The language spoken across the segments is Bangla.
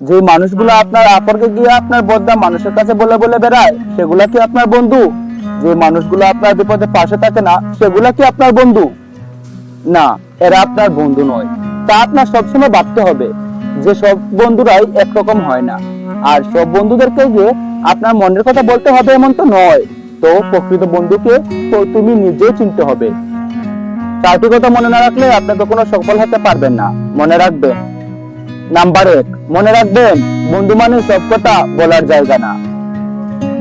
যে মানুষগুলো আপনার আপরকে গিয়ে আপনার বদনাম মানুষের কাছে বলে বলে বেড়ায়, সেগুলা কি আপনার বন্ধু? যে মানুষগুলো আপনার বিপদে পাশে থাকে না, সেগুলা কি আপনার বন্ধু? না, এরা আপনার বন্ধু নয়। তা আপনার সবসময় ভাবতে হবে যে সব বন্ধুরাই একরকম হয় না। আর সব বন্ধুদেরকে গিয়ে আপনার মনের কথা বলতে হবে এমন তো নয়। তো প্রকৃত বন্ধুকে তো তুমি নিজেই চিনতে হবে। চারটি কথা মনে না রাখলে আপনি কোনো সফল হতে পারবেন না। মনে রাখবেন নাম্বার এক, মনে রাখবেন, বন্ধু মানে সব কথা বলার জায়গা না।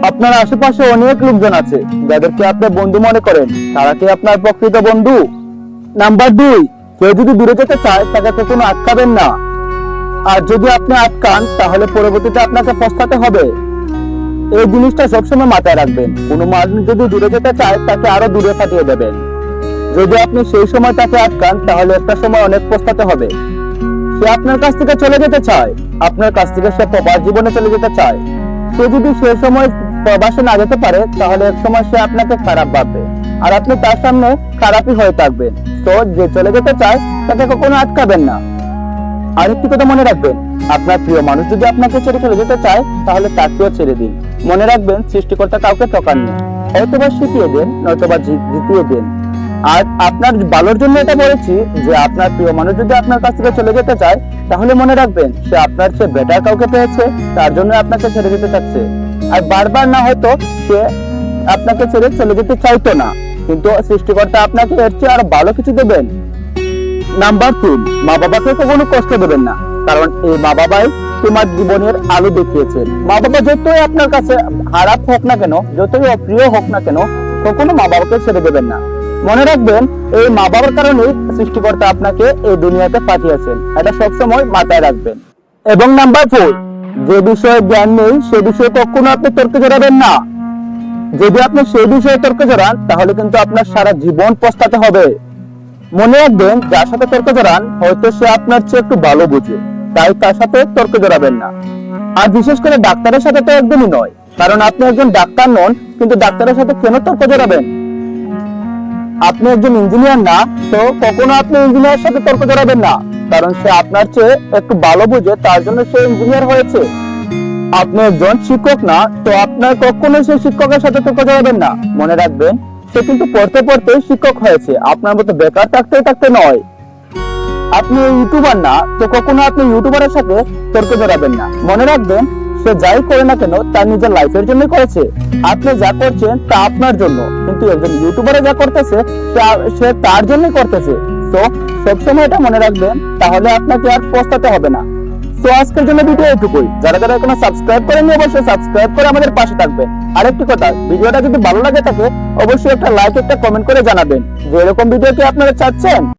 আপনার আশেপাশে অনেক লোকজন আছে, যাদেরকে আপনি বন্ধু মনে করেন। তারা কি আপনার প্রকৃত বন্ধু? নাম্বার দুই, কেউ যদি দূরে যেতে চায়, তাকে কখনো আটকাবেন না। আর যদি আপনি আটকান, তাহলে পরবর্তীতে আপনাকে পস্তাতে হবে। এই জিনিসটা সবসময় মাথায় রাখবেন। কোনো মানুষ যদি দূরে যেতে চায়, তাকে আরও দূরে পাঠিয়ে দেবেন। যদি আপনি সেই সময় তাকে আটকান, তাহলে একটা সময় অনেক পস্তাতে হবে। সে আপনার কাছ থেকে চলে যেতে চায়। আপনার কাছ থেকে সে প্রবাস জীবনে চলে যেতে চায়। সে যদি সে সময় প্রবাসে না যেতে পারে, তাহলে এক সময় সে আপনাকে খারাপ ভাববে। আর আপনি তার সামনে খারাপই হয়ে থাকবেন। তো যে চলে যেতে চায়, তাকে কখনো আটকাবেন না। আরেকটি কথা মনে রাখবেন, আপনার প্রিয় মানুষ যদি আপনাকে ছেড়ে চলে যেতে চায়, তাহলে তাকেও ছেড়ে দিন। মনে রাখবেন, সৃষ্টিকর্তা কাউকে ঠকাননি। হয়তোবা শিখিয়ে দেন, নয়তোবা জি- জিতিয়ে দেন। আর আপনার ভালোর জন্য এটা বলেছি যে আপনার প্রিয় মানুষ যদি আপনার কাছ থেকে চলে যেতে চায়, তাহলে মনে রাখবেন সে আপনার চেয়ে বেটার কাউকে পেয়েছে, তার জন্য আপনাকে ছেড়ে যেতে চাচ্ছে। আর বারবার না হয়তো সে আপনাকে ছেড়ে চলে যেতে চাইতো না, কিন্তু সৃষ্টিকর্তা আপনাকে এর চেয়ে আরও ভালো কিছু দেবেন। নাম্বার তিন মা বাবাকে কখনো কষ্ট দেবেন না, কারণ এই মা বাবাই তোমার জীবনের আলো দেখিয়েছেন মা বাবা যতই আপনার কাছে খারাপ হোক না কেন, যতই অপ্রিয় হোক না কেন, কখনো মা বাবাকে ছেড়ে দেবেন না। মনে রাখবেন, এই মা বাবার কারণেই সৃষ্টিকর্তা আপনাকে এই দুনিয়াতে পাঠিয়েছেন। এটা সবসময় মাথায় রাখবেন। এবং নাম্বার ফোর যে বিষয়ে জ্ঞান নেই, সে বিষয়ে কখনো আপনি তর্কে জড়াবেন না। যদি আপনি সেই বিষয়ে তর্কে জড়ান, তাহলে কিন্তু আপনার সারা জীবন পস্তাতে হবে। মনে রাখবেন, যার সাথে তর্ক জড়ান, হয়তো সে আপনার চেয়ে একটু ভালো বুঝে। তাই তার সাথে তর্ক জড়াবেন না। আর বিশেষ করে ডাক্তারের সাথে তো একদমই নয়। কারণ আপনি একজন ডাক্তার নন, কিন্তু ডাক্তারের সাথে কেন তর্ক জড়াবেন? আপনি একজন ইঞ্জিনিয়ার না, তো কখনো আপনি ইঞ্জিনিয়ারের সাথে তর্ক জড়াবেন না, কারণ সে আপনার চেয়ে একটু ভালো বুঝে, তার জন্য সে ইঞ্জিনিয়ার হয়েছে। আপনি একজন শিক্ষক না, তো আপনার কখনো সেই শিক্ষকের সাথে তর্ক জড়াবেন না। মনে রাখবেন, সে কিন্তু পড়তে পড়তে শিক্ষক হয়েছে, আপনার মতো বেকার থাকতে থাকতে নয়। আপনি ইউটিউবার না, তো কখনো আপনি ইউটিউবারের সাথে তর্ক জড়াবেন না। মনে রাখবেন সে যাই করে না কেন তার নিজের লাইফের জন্য করেছে। আপনি যা করছেন তা আপনার জন্য। কিন্তু একজন ইউটিউবারে যা করতেছে সে- তার জন্যই করতেছে। তো সবসময় এটা মনে রাখবেন, তাহলে আপনাকে আর পস্তাতে হবে না। তো আজকের জন্য ভিডিও এটুকুই যারা যারা এখনও সাবস্ক্রাইব করেনি অবশ্যই সাবস্ক্রাইব করে আমাদের পাশে থাকবেন। আরেকটি কথা, ভিডিওটা যদি ভালো লাগে থাকে, অবশ্যই একটা লাইক একটা কমেন্ট করে জানাবেন। যে এরকম ভিডিও কি আপনারা চাচ্ছেন?